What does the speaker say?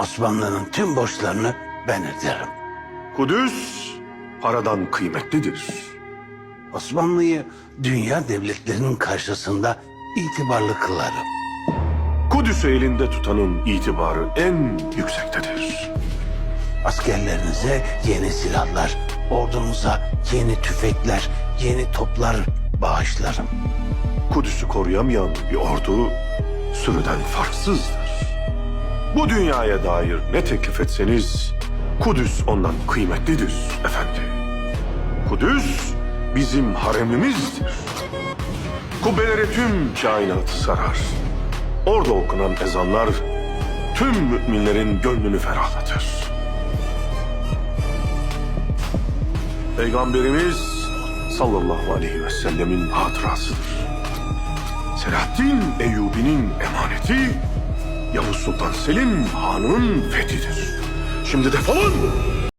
Osmanlı'nın tüm borçlarını ben öderim. Kudüs paradan kıymetlidir. Osmanlı'yı dünya devletlerinin karşısında itibarlı kılarım. Kudüs'ü elinde tutanın itibarı en yüksektedir. Askerlerinize yeni silahlar, ordumuza yeni tüfekler, yeni toplar bağışlarım. Kudüs'ü koruyamayan bir ordu sürüden farksızdır. Bu dünyaya dair ne teklif etseniz Kudüs ondan kıymetlidir efendi. Kudüs bizim haremimizdir. Kubbeleri tüm kainatı sarar. Orada okunan ezanlar tüm müminlerin gönlünü ferahlatır. Peygamberimiz sallallahu aleyhi ve sellemin hatırasıdır. Selahaddin Eyyubi'nin emaneti Yavuz Sultan Selim Han'ın fethidir. Şimdi defolun!